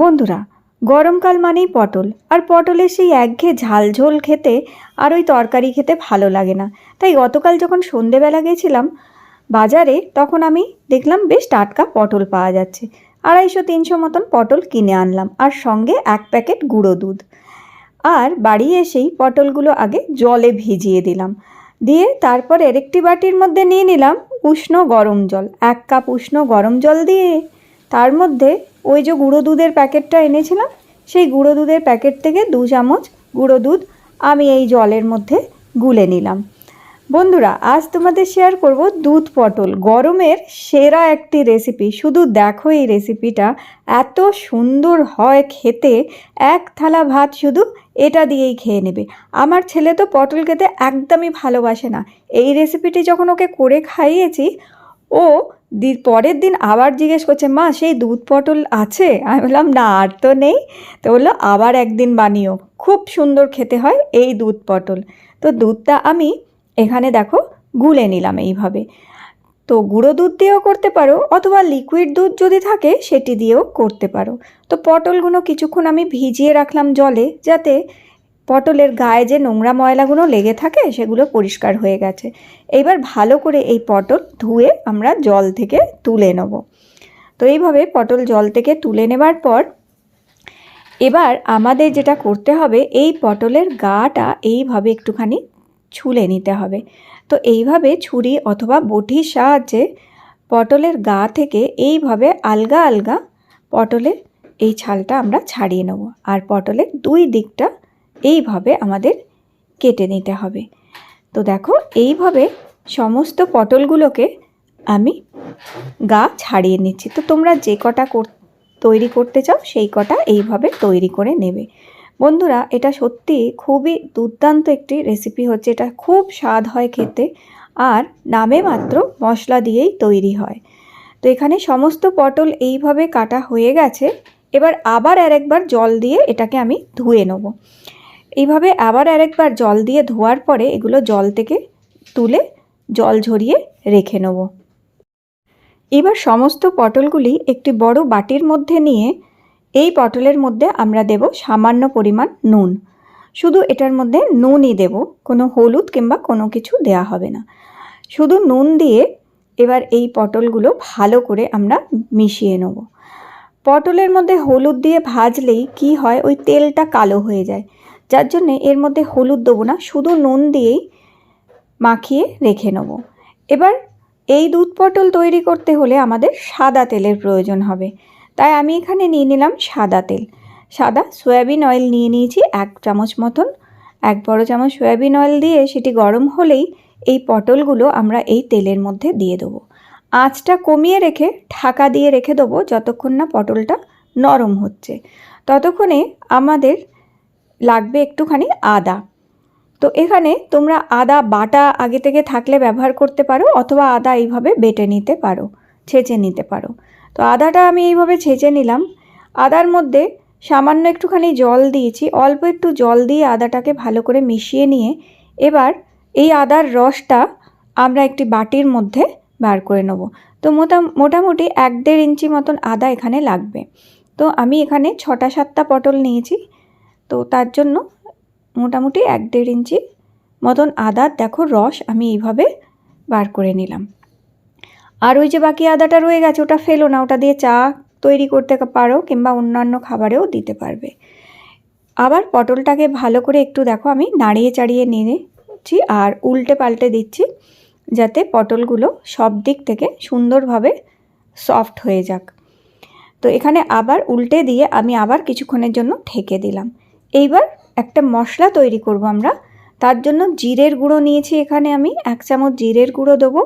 বন্ধুরা গরমকাল মানেই পটল। আর পটলের সেই একঘেয়ে ঝালঝোল খেতে আর ওই তরকারি খেতে ভালো লাগে না। তাই গতকাল যখন সন্ধেবেলা গেছিলাম বাজারে, তখন আমি দেখলাম বেশ টাটকা পটল পাওয়া যাচ্ছে। আড়াইশো, তিনশো মতন পটল কিনে আনলাম আর সঙ্গে এক প্যাকেট গুঁড়ো দুধ। আর বাড়ি এসেই পটলগুলো আগে জলে ভিজিয়ে দিলাম। দিয়ে তারপর একটি বাটির মধ্যে নিয়ে নিলাম উষ্ণ গরম জল। এক কাপ উষ্ণ গরম জল দিয়ে তার মধ্যে ওই যে গুঁড়ো দুধের প্যাকেটটা এনেছিলাম, সেই গুঁড়ো দুধের প্যাকেট থেকে দু চামচ গুঁড়ো দুধ আমি এই জলের মধ্যে গুলে নিলাম। বন্ধুরা, আজ তোমাদের শেয়ার করব দুধ পটল। গরমের সেরা একটি রেসিপি শুধু দেখো এই রেসিপিটা এত সুন্দর হয় খেতে। এক থালা ভাত শুধু এটা দিয়েই খেয়ে নেবে। আমার ছেলে তো পটল খেতে একদমই ভালোবাসে না। এই রেসিপিটি যখন ওকে করে খাইয়েছি, ও দি, পরের দিন আবার জিজ্ঞেস করছে, মা, সেই দুধ পটল আছে? আমি বললাম, না, আর তো নেই। তো বলল, আবার একদিন বানিও, খুব সুন্দর খেতে হয় এই দুধ পটল। তো দুধটা আমি এখানে দেখো গুলে নিলাম এইভাবে। তো গুঁড়ো দুধ দিয়েও করতে পারো, অথবা লিকুইড দুধ যদি থাকে, সেটি দিয়েও করতে পারো। তো পটলগুলো কিছুক্ষণ আমি ভিজিয়ে রাখলাম জলে, যাতে পটলের গায়ে যে নোংরা ময়লাগুলো লেগে থাকে সেগুলো পরিষ্কার হয়ে গেছে। এইবার ভালো করে এই পটল ধুয়ে আমরা জল থেকে তুলে নেব। তো এইভাবে পটল জল থেকে তুলে নেবার পর এবার আমাদের যেটা করতে হবে, এই পটলের গাটা এইভাবে একটুখানি ছুলে নিতে হবে। তো এইভাবে ছুরি অথবা বটির সাহায্যে পটলের গা থেকে এইভাবে আলগা আলগা পটলের এই ছালটা আমরা ছাড়িয়ে নেব। আর পটলের দুই দিকটা এইভাবে আমাদের কেটে নিতে হবে। তো দেখো, এইভাবে সমস্ত পটলগুলোকে আমি গা ছাড়িয়ে নিচ্ছি। তো তোমরা যে কটা তৈরি করতে চাও, সেই কটা এইভাবে তৈরি করে নেবে। বন্ধুরা, এটা সত্যি খুবই দুর্দান্ত একটি রেসিপি হচ্ছে। এটা খুব স্বাদ হয় খেতে আর নামে মাত্র মশলা দিয়েই তৈরি হয়। তো এখানে সমস্ত পটল এইভাবে কাটা হয়ে গেছে। এবার আবার আরেকবার জল দিয়ে এটাকে আমি ধুয়ে নেব। এইভাবে আবার আরেকবার জল দিয়ে ধোয়ার পরে এগুলো জল থেকে তুলে জল ঝরিয়ে রেখে নেব। এবার সমস্ত পটলগুলি একটি বড় বাটির মধ্যে নিয়ে এই পটলের মধ্যে আমরা দেব সামান্য পরিমাণ নুন। শুধু এটার মধ্যে নুনই দেব, কোনো হলুদ কিংবা কোনো কিছু দেয়া হবে না। শুধু নুন দিয়ে এবার এই পটলগুলো ভালো করে আমরা মিশিয়ে নেব। পটলের মধ্যে হলুদ দিয়ে ভাজলেই কি হয়, ওই তেলটা কালো হয়ে যায়। যার জন্যে এর মধ্যে হলুদ দেবো না, শুধু নুন দিয়েই মাখিয়ে রেখে নেব। এবার এই দুধ পটল তৈরি করতে হলে আমাদের সাদা তেলের প্রয়োজন হবে। তাই আমি এখানে নিয়ে নিলাম সাদা তেল। সাদা সয়াবিন অয়েল নিয়ে নিয়েছি, এক চামচ মতন। এক বড় চামচ সয়াবিন অয়েল দিয়ে সেটি গরম হলেই এই পটলগুলো আমরা এই তেলের মধ্যে দিয়ে দেবো। আঁচটা কমিয়ে রেখে ঢাকা দিয়ে রেখে দেবো, যতক্ষণ না পটলটা নরম হচ্ছে। ততক্ষণে আমাদের লাগবে একটুখানি আদা। তো এখানে তোমরা আদা বাটা আগে থেকে থাকলে ব্যবহার করতে পারো অথবা আদা এইভাবে বেটে নিতে পারো, ছেঁচে নিতে পারো। তো আদাটা আমি এইভাবে ছেঁচে নিলাম। আদার মধ্যে সামান্য একটুখানি জল দিয়েছি, অল্প একটু জল দিয়ে আদাটাকে ভালো করে মিশিয়ে নিয়ে এবার এই আদার রসটা আমরা একটি বাটির মধ্যে বার করে নেব। তো মোটা মোটামুটি এক দেড় ইঞ্চি মতন আদা এখানে লাগবে। তো আমি এখানে ছটা সাতটা পটল নিয়েছি। তো তার জন্য মোটামুটি এক দেড় ইঞ্চি মতন আদার, দেখো রস আমি এইভাবে বার করে নিলাম। আর ওই যে বাকি আদাটা রয়ে গেছে, ওটা ফেলো না, ওটা দিয়ে চা তৈরি করতে পারো কিংবা অন্যান্য খাবারেও দিতে পারবে। আবার পটলটাকে ভালো করে একটু দেখো, আমি নাড়িয়ে চাড়িয়ে নিয়েছি আর উল্টে পাল্টে দিচ্ছি যাতে পটলগুলো সব দিক থেকে সুন্দরভাবে সফট হয়ে যাক। তো এখানে আবার উল্টে দিয়ে আমি আবার কিছুক্ষণের জন্য ঢেকে দিলাম। এইবার একটা মশলা তৈরি করব আমরা। তার জন্য জিরের গুঁড়ো নিয়েছি এখানে আমি। এক চামচ জিরের গুঁড়ো দেবো।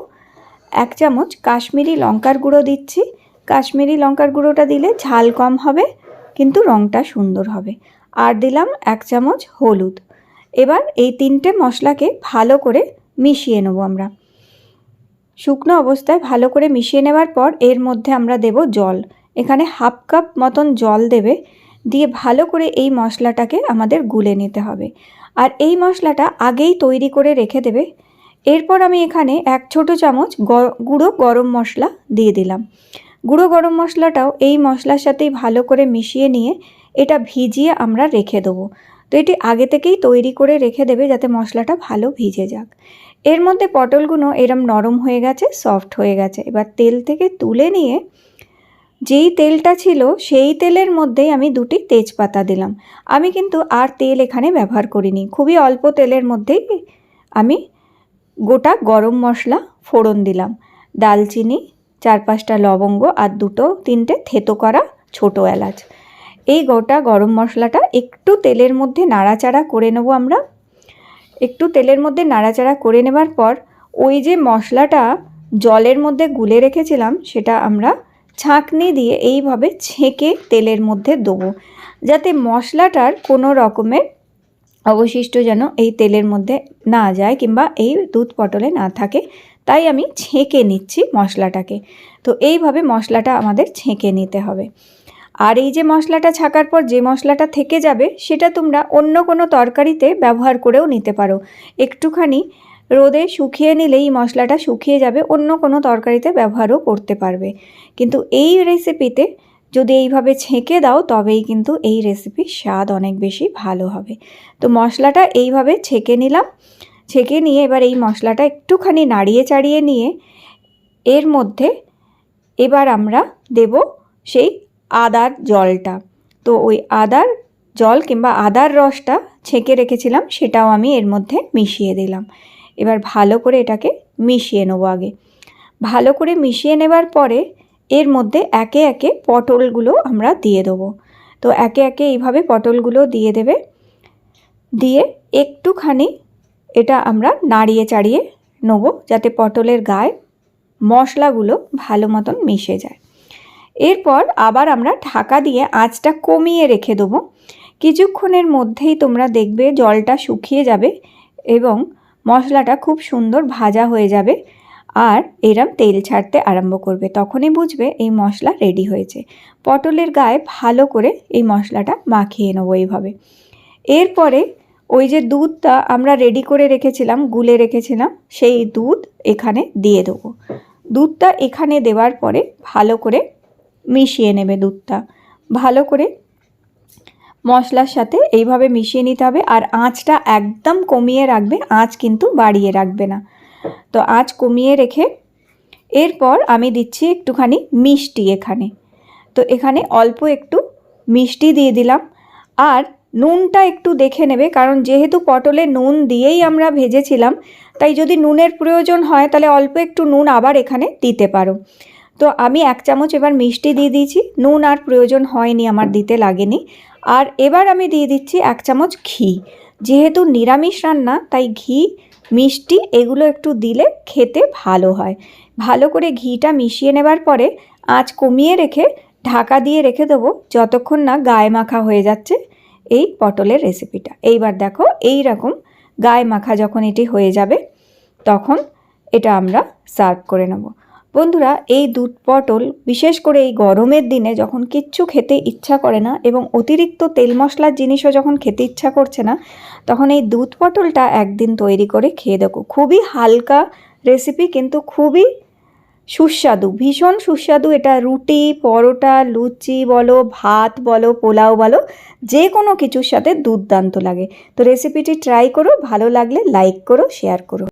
এক চামচ কাশ্মীরি লঙ্কার গুঁড়ো দিচ্ছি। কাশ্মীরি লঙ্কার গুঁড়োটা দিলে ঝাল কম হবে, কিন্তু রঙটা সুন্দর হবে। আর দিলাম এক চামচ হলুদ। এবার এই তিনটে মশলাকে ভালো করে মিশিয়ে নেব আমরা। শুকনো অবস্থায় ভালো করে মিশিয়ে নেবার পর এর মধ্যে আমরা দেব জল। এখানে হাফ কাপ মতন জল দেবে। দিয়ে ভালো করে এই মশলাটাকে আমাদের গুলে নিতে হবে। আর এই মশলাটা আগেই তৈরি করে রেখে দেবে। এরপর আমি এখানে এক ছোট চামচ গুঁড়ো গরম মশলা দিয়ে দিলাম। গুঁড়ো গরম মশলাটাও এই মশলার সাথেই ভালো করে মিশিয়ে নিয়ে এটা ভিজিয়ে আমরা রেখে দেবো। তো এটি আগে থেকেই তৈরি করে রেখে দেবে যাতে মশলাটা ভালো ভিজে যাক। এর মধ্যে পটলগুলো এরম নরম হয়ে গেছে সফট হয়ে গেছে। এবার তেল থেকে তুলে নিয়ে যেই তেলটা ছিল, সেই তেলের মধ্যেই আমি দুটি তেজপাতা দিলাম। আমি কিন্তু আর তেল এখানে ব্যবহার করিনি। খুবই অল্প তেলের মধ্যেই আমি গোটা গরম মশলা ফোড়ন দিলাম। দালচিনি চার পাঁচটা লবঙ্গ আর দুটো, তিনটে থেতো করা ছোটো এলাচ। এই গোটা গরম মশলাটা একটু তেলের মধ্যে নাড়াচাড়া করে নেব আমরা। একটু তেলের মধ্যে নাড়াচাড়া করে নেবার পর ওই যে মশলাটা জলের মধ্যে গুলে রেখেছিলাম, সেটা আমরা ছাঁকনি দিয়ে এইভাবে ছেঁকে তেলের মধ্যে দেবো। যাতে মশলাটার কোনো রকমের অবশিষ্ট যেন এই তেলের মধ্যে না যায় কিংবা এই দুধ পটলে না থাকে, তাই আমি ছেঁকে নিচ্ছি মশলাটাকে। তো এইভাবে মশলাটা আমাদের ছেঁকে নিতে হবে। আর এই যে মশলাটা ছাকার পর যে মশলাটা থেকে যাবে, সেটা তোমরা অন্য কোনো তরকারিতে ব্যবহার করেও নিতে পারো। একটুখানি রোদে শুকিয়ে নিলে এই মশলাটা শুকিয়ে যাবে, অন্য কোনো তরকারিতে ব্যবহারও করতে পারবে। কিন্তু এই রেসিপিতে যদি এইভাবে ছেঁকে দাও, তবেই কিন্তু এই রেসিপির স্বাদ অনেক বেশি ভালো হবে। তো মশলাটা এইভাবে ছেঁকে নিলাম। ছেঁকে নিয়ে এবার এই মশলাটা একটুখানি নাড়িয়ে চাড়িয়ে নিয়ে এর মধ্যে এবার আমরা দেব সেই আদার জলটা। তো ওই আদার জল কিংবা আদার রসটা ছেঁকে রেখেছিলাম, সেটাও আমি এর মধ্যে মিশিয়ে দিলাম। এবার ভালো করে এটাকে মিশিয়ে নেব আগে। ভালো করে মিশিয়ে নেবার পরে এর মধ্যে একে একে পটলগুলো আমরা দিয়ে দেবো। তো একে একে এইভাবে পটলগুলো দিয়ে দেবে। দিয়ে একটুখানি এটা আমরা নাড়িয়ে চাড়িয়ে নেব যাতে পটলের গায়ে মশলাগুলো ভালো মতন মিশে যায়। এরপর আবার আমরা ঢাকা দিয়ে আঁচটা কমিয়ে রেখে দেবো। কিছুক্ষণের মধ্যেই তোমরা দেখবে জলটা শুকিয়ে যাবে এবং মশলাটা খুব সুন্দর ভাজা হয়ে যাবে আর এরম তেল ছাড়তে আরম্ভ করবে। তখনই বুঝবে এই মশলা রেডি হয়েছে। পটলের গায়ে ভালো করে এই মশলাটা মাখিয়ে নেব এইভাবে। এরপরে ওই যে দুধটা আমরা রেডি করে রেখেছিলাম, গুলে রেখেছিলাম, সেই দুধ এখানে দিয়ে দেবো। দুধটা এখানে দেওয়ার পরে ভালো করে মিশিয়ে নেবে দুধটা। ভালো করে মশলার সাথে এইভাবে মিশিয়ে নিতে হবে আর আঁচটা একদম কমিয়ে রাখবে, আঁচ কিন্তু বাড়িয়ে রাখবে না। তো আঁচ কমিয়ে রেখে এরপর আমি দিচ্ছি একটুখানি মিষ্টি এখানে। তো এখানে অল্প একটু মিষ্টি দিয়ে দিলাম আর নুনটা একটু দেখে নেবে, কারণ যেহেতু পটলে নুন দিয়েই আমরা ভেজেছিলাম, তাই যদি নুনের প্রয়োজন হয় তাহলে অল্প একটু নুন আবার এখানে দিতে পারো। তো আমি এক চামচ এবার মিষ্টি দিয়ে দিয়েছি, নুন আর প্রয়োজন হয়নি, আমার দিতে লাগেনি। আর এবার আমি দিয়ে দিচ্ছি এক চামচ ঘি। যেহেতু নিরামিষ রান্না, তাই ঘি, মিষ্টি এগুলো একটু দিলে খেতে ভালো হয়। ভালো করে ঘিটা মিশিয়ে নেবার পরে আঁচ কমিয়ে রেখে ঢাকা দিয়ে রেখে দেবো যতক্ষণ না গায়ে মাখা হয়ে যাচ্ছে এই পটলের রেসিপিটা। এইবার দেখো এই রকম গায়ে মাখা যখন এটি হয়ে যাবে, তখন এটা আমরা সার্ভ করে নেব। বন্ধুরা, এই দুধ পটল বিশেষ করে এই গরমের দিনে যখন কিচ্ছু খেতে ইচ্ছা করে না এবং অতিরিক্ত তেল মশলার জিনিসও যখন খেতে ইচ্ছা করছে না, তখন এই দুধ পটলটা একদিন তৈরি করে খেয়ে দেখো। খুবই হালকা রেসিপি কিন্তু খুবই সুস্বাদু, ভীষণ সুস্বাদু এটা। রুটি, পরোটা, লুচি বলো, ভাত বলো, পোলাও বলো, যে কোনো কিছুর সাথে দুর্দান্ত লাগে। তো রেসিপিটি ট্রাই করো, ভালো লাগলে লাইক করো শেয়ার করো।